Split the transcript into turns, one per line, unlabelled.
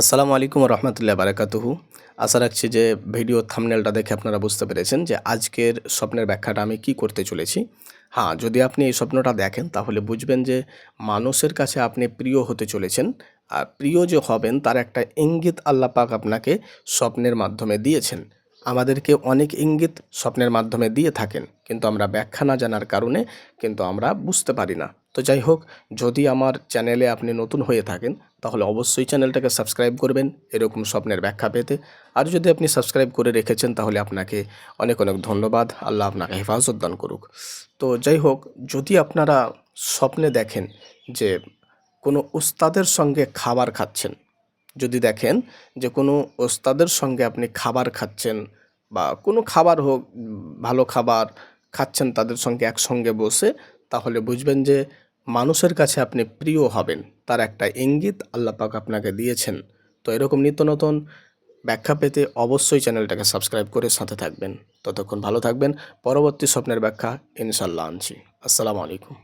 আসসালামু আলাইকুম রহমতুল্লাহ বারাকাতুহু। আশা রাখছি যে ভিডিও থামনেলটা দেখে আপনারা বুঝতে পেরেছেন যে আজকের স্বপ্নের ব্যাখ্যাটা আমি কি করতে চলেছি। হ্যাঁ যদি আপনি এই স্বপ্নটা দেখেন তাহলে বুঝবেন যে মানুষের কাছে আপনি প্রিয় হতে চলেছেন আর প্রিয় যে হবেন তার একটা ইঙ্গিত আল্লাহ পাক আপনাকে স্বপ্নের মাধ্যমে দিয়েছেন। আমাদেরকে অনেক ইঙ্গিত স্বপ্নের মাধ্যমে দিয়ে থাকেন, কিন্তু আমরা ব্যাখ্যা না জানার কারণে কিন্তু আমরা বুঝতে পারি না। তো যাই হোক, যদি আমার চ্যানেলে আপনি নতুন হয়ে থাকেন, তাহলে অবশ্যই চ্যানেলটাকে সাবস্ক্রাইব করবেন, এরকম স্বপ্নের ব্যাখ্যা পেতে। আর যদি আপনি সাবস্ক্রাইব করে রেখেছেন, তাহলে আপনাকে অনেক অনেক ধন্যবাদ। আল্লাহ আপনাকে হেফাজত দান করুক। তো যাই হোক, যদি আপনারা স্বপ্নে দেখেন যে কোনো উস্তাদের সঙ্গে খাবার খাচ্ছেন, যদি দেখেন যে কোনো ওস্তাদের সঙ্গে আপনি খাবার খাচ্ছেন বা কোনো খাবার হোক, ভালো খাবার খাচ্ছেন, তাদের সঙ্গে একসঙ্গে বসে তাহলে বুঝবেন যে মানুষের কাছে আপনি প্রিয় হবেন। তার একটা ইঙ্গিত আল্লাহ পাক আপনাকে দিয়েছেন। তো এরকম নিত্য নতুন ব্যাখ্যা পেতে অবশ্যই চ্যানেলটাকে সাবস্ক্রাইব করে সাথে থাকবেন। ততক্ষণ ভালো থাকবেন। পরবর্তী স্বপ্নের ব্যাখ্যা ইনশাল্লাহ আনছি। আসসালামু আলাইকুম।